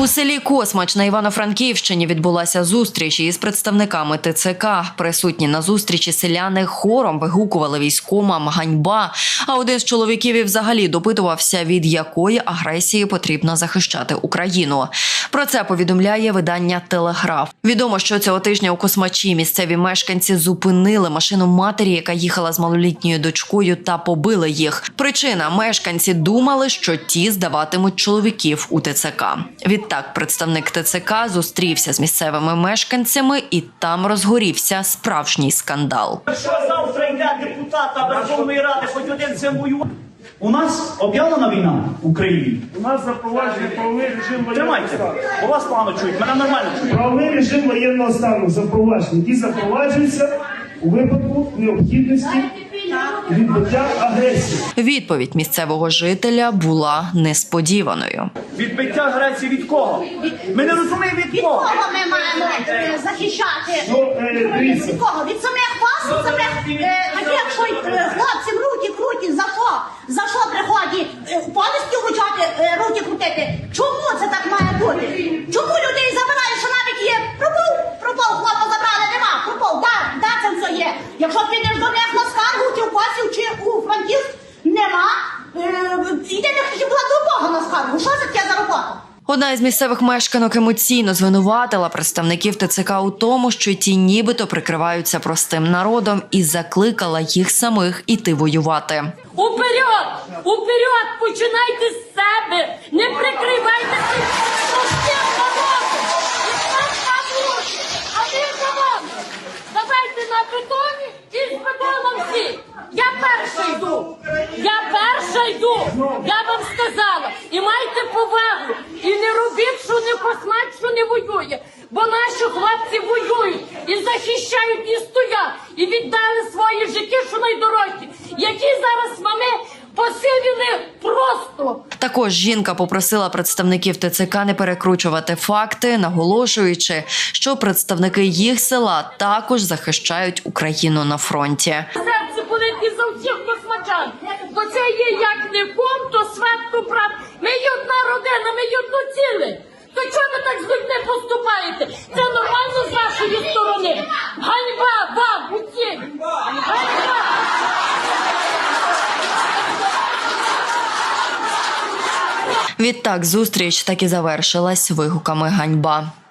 У селі Космач на Івано-Франківщині відбулася зустріч із представниками ТЦК. Присутні на зустрічі селяни хором вигукували військомам ганьба. А один з чоловіків і взагалі допитувався, від якої агресії потрібно захищати Україну. Про це повідомляє видання Телеграф. Відомо, що цього тижня у Космачі місцеві мешканці зупинили машину матері, яка їхала з малолітньою дочкою, та побили їх. Причина мешканці думали, що ті здаватимуть чоловіків у ТЦК. Відтак, представник ТЦК зустрівся з місцевими мешканцями, і там розгорівся справжній скандал. Що завтра депутата Верховної Ради, хоч один цим? У нас об'явлена війна в Україні. У нас запроваджений правовий режим воєнного Тримайте, стану. бо вас погано чують, мене нормально чують. Правовий режим воєнного стану запроваджений, який запроваджується у випадку необхідності відбиття агресії. Відповідь місцевого жителя була несподіваною. Відбиття агресії від кого? Ми не розуміємо від Від кого. кого ми маємо е, захищати? Ну, е, дивіться. Від кого? Від самих від самих е, що е, хлопців руки крутять, за що? За що приходять? Е, Повністю вручати, е, руки крутити? Чому це так має бути? Чому людей забирають, що навіть є пропов? Пропов, хлопа забрали, нема, пропов, да, да, це все є. Якщо підеш до них на скаргу, чи в Косів, чи у Франківськ, нема. Е, не хотів була до Бога на скаргу. Що це таке за робота? Одна із місцевих мешканок емоційно звинуватила представників ТЦК у тому, що ті нібито прикриваються простим народом, і закликала їх самих іти воювати. Уперед! Уперед! Починайте з себе! Не прикривайтеся простим народом! А ви за вами! Давайте на і з всі! Я перша йду! Я перша йду! Я вам сказала! І майте повагу! І не робіть, що не посмать, що не воює! Бо наші хлопці воюють і захищають, і стоять, і віддали свої життя, що найдорожчі, які зараз мами посивіли просто. Також жінка попросила представників ТЦК не перекручувати факти, наголошуючи, що представники їх села також захищають Україну на фронті. Серце болить і за всіх космачан. Бо це є як не ком, то святку брат. Ми є одна родина, ми є одно ціле. То чого ви так з людьми поступаєте? Це нормально з вашої сторони. Ганьба вам усім! Ганьба! Відтак зустріч так і завершилась вигуками ганьба.